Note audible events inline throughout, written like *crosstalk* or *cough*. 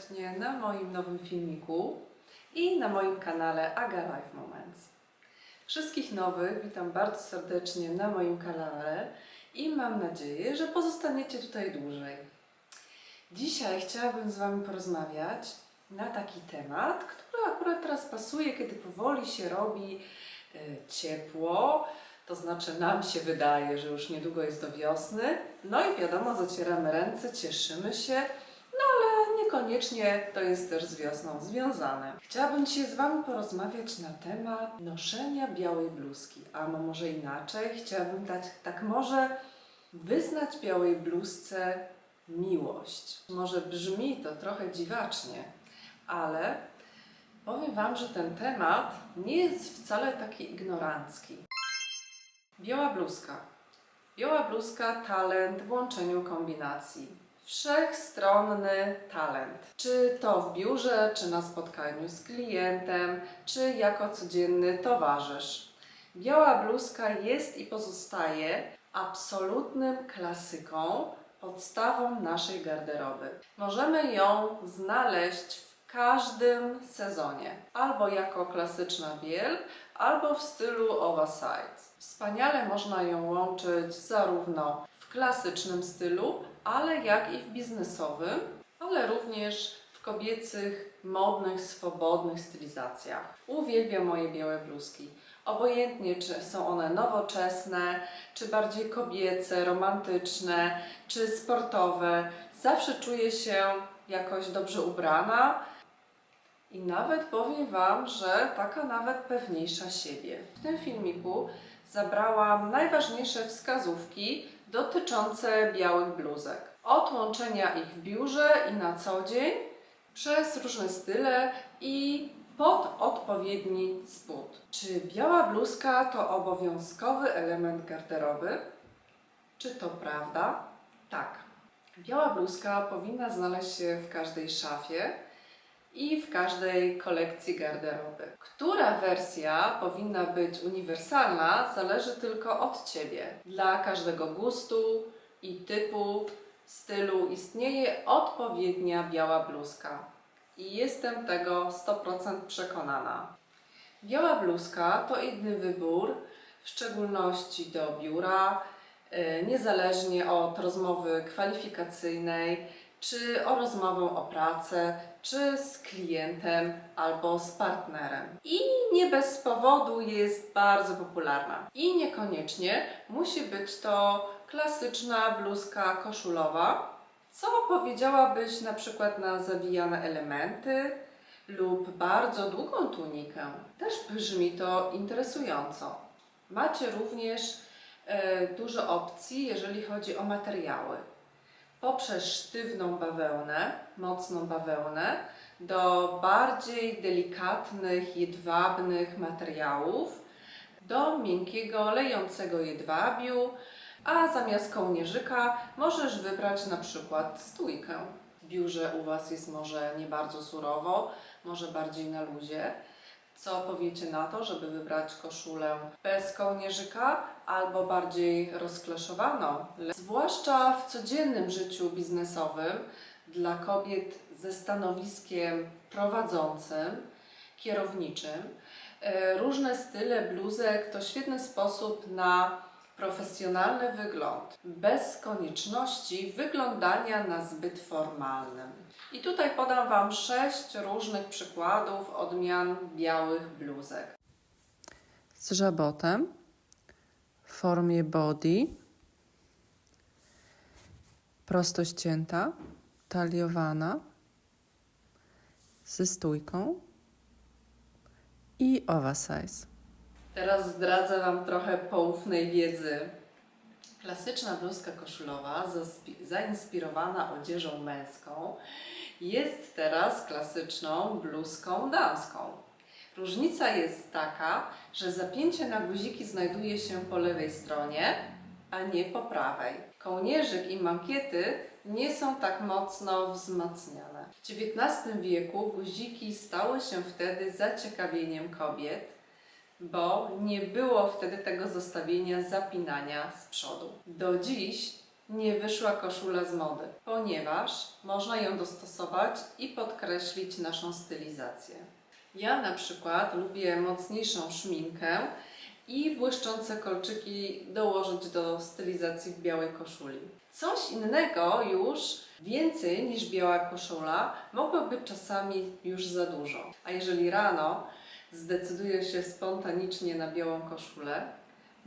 serdecznie na moim nowym filmiku i na moim kanale Aga Life Moments. Wszystkich nowych witam bardzo serdecznie na moim kanale i mam nadzieję, że pozostaniecie tutaj dłużej. Dzisiaj chciałabym z Wami porozmawiać na taki temat, który akurat teraz pasuje, kiedy powoli się robi e, ciepło, to znaczy nam się wydaje, że już niedługo jest do wiosny, no i wiadomo, zacieramy ręce, cieszymy się, no ale niekoniecznie to jest też z wiosną związane. Chciałabym dzisiaj z Wami porozmawiać na temat noszenia białej bluzki, albo może inaczej, chciałabym dać tak może wyznać białej bluzce miłość. Może brzmi to trochę dziwacznie, ale powiem Wam, że ten temat nie jest wcale taki ignorancki. Biała bluzka. Biała bluzka talent w łączeniu kombinacji. Wszechstronny talent. Czy to w biurze, czy na spotkaniu z klientem, czy jako codzienny towarzysz. Biała bluzka jest i pozostaje absolutnym klasyką, podstawą naszej garderoby. Możemy ją znaleźć w każdym sezonie, albo jako klasyczna biel, albo w stylu oversize. Wspaniale można ją łączyć zarówno w klasycznym stylu, ale jak i w biznesowym, ale również w kobiecych, modnych, swobodnych stylizacjach. Uwielbiam moje białe bluzki. Obojętnie, czy są one nowoczesne, czy bardziej kobiece, romantyczne, czy sportowe, zawsze czuję się jakoś dobrze ubrana i nawet powiem Wam, że taka nawet pewniejsza siebie. W tym filmiku zabrałam najważniejsze wskazówki dotyczące białych bluzek. Od łączenia ich w biurze i na co dzień, przez różne style i pod odpowiedni spód. Czy biała bluzka to obowiązkowy element garderoby? Czy to prawda? Tak. Biała bluzka powinna znaleźć się w każdej szafie i w każdej kolekcji garderoby. Która wersja powinna być uniwersalna, zależy tylko od Ciebie. Dla każdego gustu i typu, stylu istnieje odpowiednia biała bluzka. I jestem tego 100% przekonana. Biała bluzka to inny wybór, w szczególności do biura, e, niezależnie od rozmowy kwalifikacyjnej, czy o rozmowę o pracę, czy z klientem albo z partnerem. I nie bez powodu jest bardzo popularna. I niekoniecznie musi być to klasyczna bluzka koszulowa, co powiedziałabyś na przykład na zawijane elementy lub bardzo długą tunikę. Też brzmi to interesująco. Macie również e, dużo opcji, jeżeli chodzi o materiały poprzez sztywną bawełnę, mocną bawełnę, do bardziej delikatnych, jedwabnych materiałów, do miękkiego, lejącego jedwabiu, a zamiast kołnierzyka możesz wybrać na przykład stójkę. W biurze u Was jest może nie bardzo surowo, może bardziej na luzie. Co powiecie na to, żeby wybrać koszulę bez kołnierzyka albo bardziej rozklaszowaną? Zwłaszcza w codziennym życiu biznesowym dla kobiet ze stanowiskiem prowadzącym, kierowniczym. e, Różne style bluzek to świetny sposób na profesjonalny wygląd, bez konieczności wyglądania na zbyt formalnym. I tutaj podam Wam sześć różnych przykładów odmian białych bluzek. Z żabotem w formie body, prosto ścięta, taliowana, ze stójką i oversize. Teraz zdradzę Wam trochę poufnej wiedzy. Klasyczna bluzka koszulowa, zainspirowana odzieżą męską, jest teraz klasyczną bluzką damską. Różnica jest taka, że zapięcie na guziki znajduje się po lewej stronie, a nie po prawej. Kołnierzyk i mankiety nie są tak mocno wzmacniane. W XIX wieku guziki stały się wtedy zaciekawieniem kobiet, bo nie było wtedy tego zostawienia zapinania z przodu. Do dziś nie wyszła koszula z mody, ponieważ można ją dostosować i podkreślić naszą stylizację. Ja na przykład lubię mocniejszą szminkę i błyszczące kolczyki dołożyć do stylizacji w białej koszuli. Coś innego już więcej niż biała koszula mogłoby czasami już za dużo. A jeżeli rano zdecydujesz się spontanicznie na białą koszulę,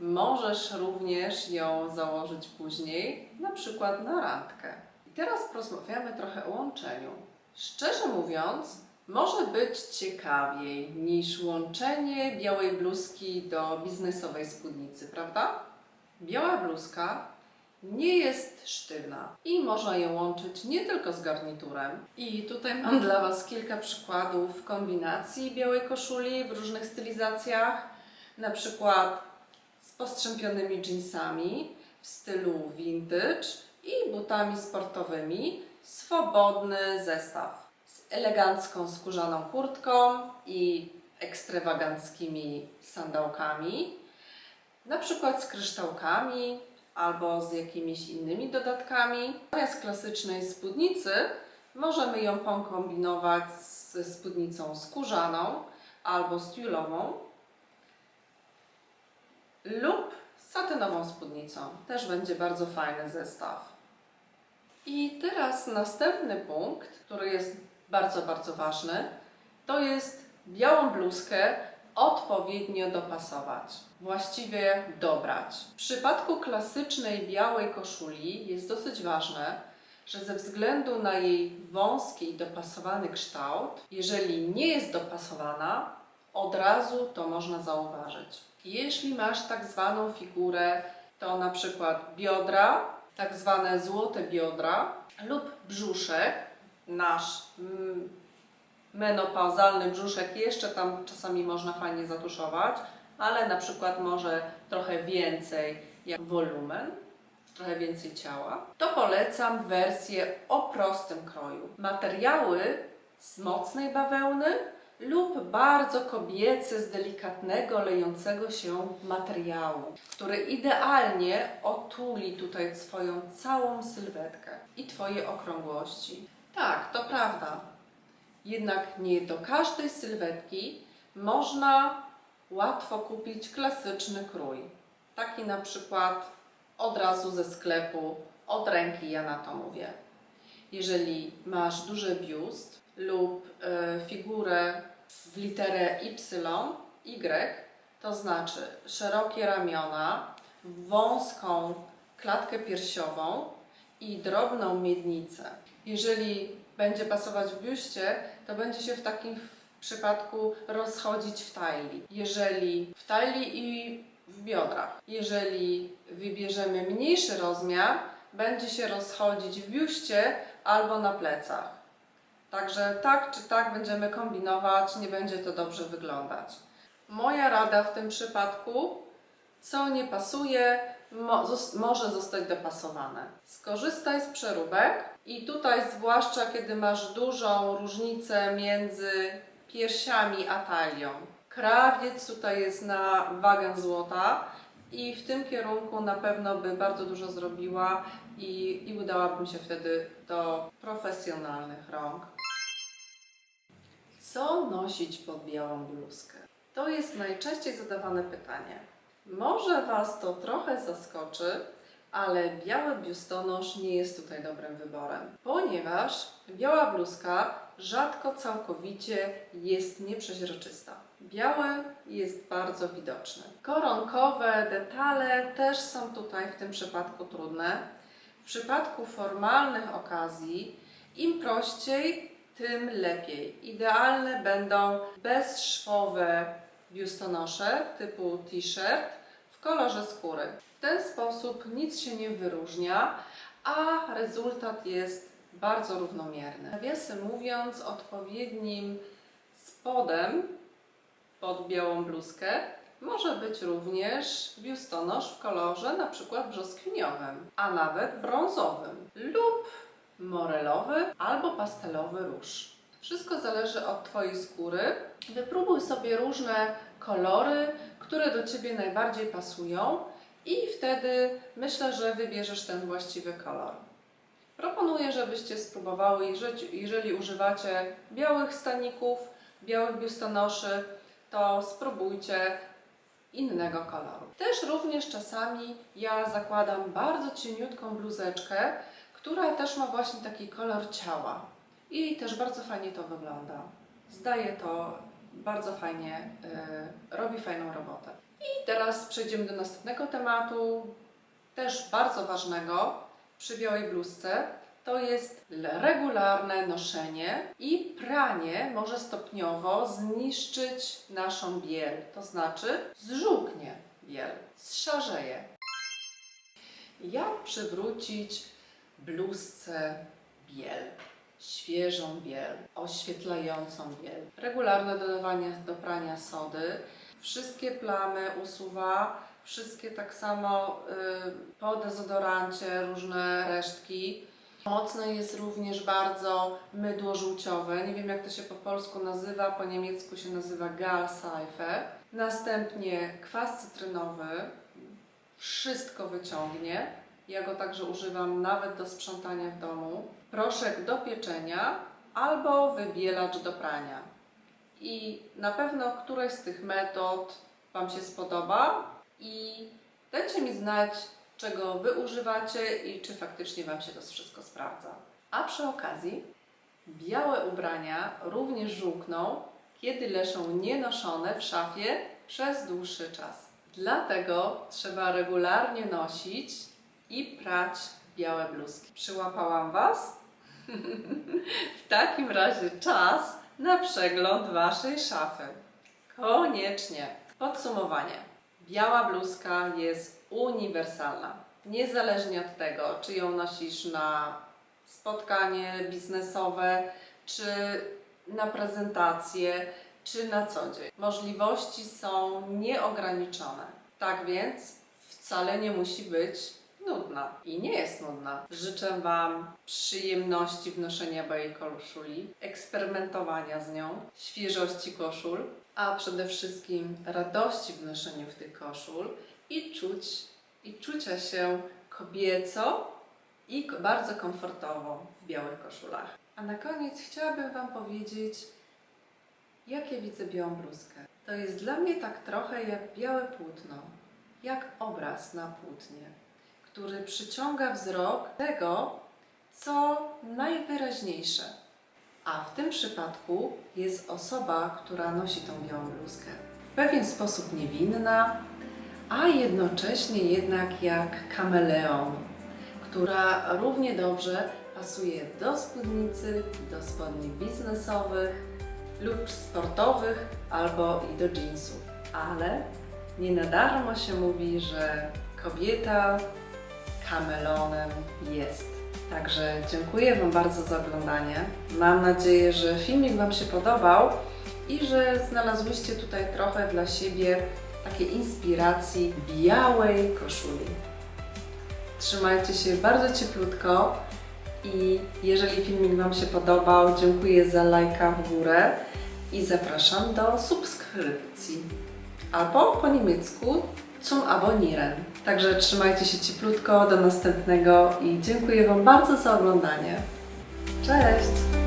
możesz również ją założyć później, na przykład na randkę. I teraz porozmawiamy trochę o łączeniu. Szczerze mówiąc, może być ciekawiej niż łączenie białej bluzki do biznesowej spódnicy, prawda? Biała bluzka nie jest sztywna i można ją łączyć nie tylko z garniturem. I tutaj mam dla Was kilka przykładów kombinacji białej koszuli w różnych stylizacjach, na przykład z postrzępionymi jeansami w stylu vintage i butami sportowymi. Swobodny zestaw z elegancką skórzaną kurtką i ekstrawaganckimi sandałkami, na przykład z kryształkami albo z jakimiś innymi dodatkami. Zamiast klasycznej spódnicy możemy ją pokombinować ze spódnicą skórzaną albo z tiulową lub satynową spódnicą. Też będzie bardzo fajny zestaw. I teraz następny punkt, który jest bardzo, bardzo ważny, to jest białą bluzkę odpowiednio dopasować, właściwie dobrać. W przypadku klasycznej białej koszuli jest dosyć ważne, że ze względu na jej wąski i dopasowany kształt, jeżeli nie jest dopasowana, od razu to można zauważyć. Jeśli masz tak zwaną figurę, to na przykład biodra, tak zwane złote biodra lub brzuszek, nasz mm, menopauzalny brzuszek jeszcze tam czasami można fajnie zatuszować, ale na przykład może trochę więcej jak wolumen, trochę więcej ciała, to polecam wersję o prostym kroju. Materiały z mocnej bawełny lub bardzo kobiece z delikatnego, lejącego się materiału, który idealnie otuli tutaj Twoją całą sylwetkę i Twoje okrągłości. Tak, to prawda. Jednak nie do każdej sylwetki można łatwo kupić klasyczny krój. Taki na przykład od razu ze sklepu, od ręki ja na to mówię. Jeżeli masz duży biust lub e, figurę w literę Y, Y, to znaczy szerokie ramiona, wąską klatkę piersiową i drobną miednicę. Jeżeli będzie pasować w biuście, to będzie się w takim przypadku rozchodzić w talii. Jeżeli w talii i w biodrach. Jeżeli wybierzemy mniejszy rozmiar, będzie się rozchodzić w biuście albo na plecach. Także tak czy tak będziemy kombinować, nie będzie to dobrze wyglądać. Moja rada w tym przypadku, co nie pasuje, mo może zostać dopasowane. Skorzystaj z przeróbek i tutaj zwłaszcza kiedy masz dużą różnicę między piersiami a talią. Krawiec tutaj jest na wagę złota i w tym kierunku na pewno by bardzo dużo zrobiła i, i udałabym się wtedy do profesjonalnych rąk. Co nosić pod białą bluzkę? To jest najczęściej zadawane pytanie. Może Was to trochę zaskoczy, ale biały biustonosz nie jest tutaj dobrym wyborem, ponieważ biała bluzka rzadko całkowicie jest nieprzeźroczysta. Biały jest bardzo widoczny. Koronkowe detale też są tutaj w tym przypadku trudne. W przypadku formalnych okazji im prościej, tym lepiej. Idealne będą bezszwowe biustonosze typu t-shirt w kolorze skóry. W ten sposób nic się nie wyróżnia, a rezultat jest bardzo równomierny. Nawiasem mówiąc, odpowiednim spodem pod białą bluzkę może być również biustonosz w kolorze na przykład brzoskwiniowym, a nawet brązowym lub morelowy albo pastelowy róż. Wszystko zależy od Twojej skóry. Wypróbuj sobie różne kolory, które do Ciebie najbardziej pasują i wtedy myślę, że wybierzesz ten właściwy kolor. Proponuję, żebyście spróbowały, jeżeli, używacie białych staników, białych biustonoszy, to spróbujcie innego koloru. Też również czasami ja zakładam bardzo cieniutką bluzeczkę, która też ma właśnie taki kolor ciała. I też bardzo fajnie to wygląda. Zdaje to bardzo fajnie, y, robi fajną robotę. I teraz przejdziemy do następnego tematu, też bardzo ważnego przy białej bluzce. To jest regularne noszenie i pranie może stopniowo zniszczyć naszą biel, to znaczy zżółknie biel, zszarzeje. Jak przywrócić bluzce biel? Świeżą biel, oświetlającą biel. Regularne dodawanie do prania sody. Wszystkie plamy usuwa, wszystkie tak samo y, po dezodorancie, różne resztki. Mocne jest również bardzo mydło żółciowe. Nie wiem jak to się po polsku nazywa, po niemiecku się nazywa Galseife. Następnie kwas cytrynowy. Wszystko wyciągnie. Ja go także używam nawet do sprzątania w domu. Proszek do pieczenia albo wybielacz do prania. I na pewno któraś z tych metod Wam się spodoba i dajcie mi znać, czego Wy używacie i czy faktycznie Wam się to wszystko sprawdza. A przy okazji, białe ubrania również żółkną, kiedy leżą nienoszone w szafie przez dłuższy czas. Dlatego trzeba regularnie nosić i prać białe bluzki. Przyłapałam Was? *laughs* w takim razie czas na przegląd Waszej szafy. Koniecznie. Podsumowanie. Biała bluzka jest uniwersalna. Niezależnie od tego, czy ją nosisz na spotkanie biznesowe, czy na prezentację, czy na co dzień. Możliwości są nieograniczone. Tak więc wcale nie musi być nudna. I nie jest nudna. Życzę Wam przyjemności w noszeniu białej koszuli, eksperymentowania z nią, świeżości koszul, a przede wszystkim radości w noszeniu w tych koszul i czuć, i czucia się kobieco i bardzo komfortowo w białych koszulach. A na koniec chciałabym Wam powiedzieć, jak ja widzę białą bluzkę. To jest dla mnie tak trochę jak białe płótno, jak obraz na płótnie, który przyciąga wzrok tego, co najwyraźniejsze. A w tym przypadku jest osoba, która nosi tą białą bluzkę. W pewien sposób niewinna, a jednocześnie jednak jak kameleon, która równie dobrze pasuje do spódnicy, do spodni biznesowych lub sportowych albo i do jeansów. Ale nie na darmo się mówi, że kobieta kamelonem jest. Także dziękuję Wam bardzo za oglądanie. Mam nadzieję, że filmik Wam się podobał i że znalazłyście tutaj trochę dla siebie takiej inspiracji białej koszuli. Trzymajcie się bardzo cieplutko i jeżeli filmik Wam się podobał, dziękuję za lajka w górę i zapraszam do subskrypcji. Albo po niemiecku zum Abonnieren. Także trzymajcie się cieplutko, do następnego i dziękuję Wam bardzo za oglądanie. Cześć!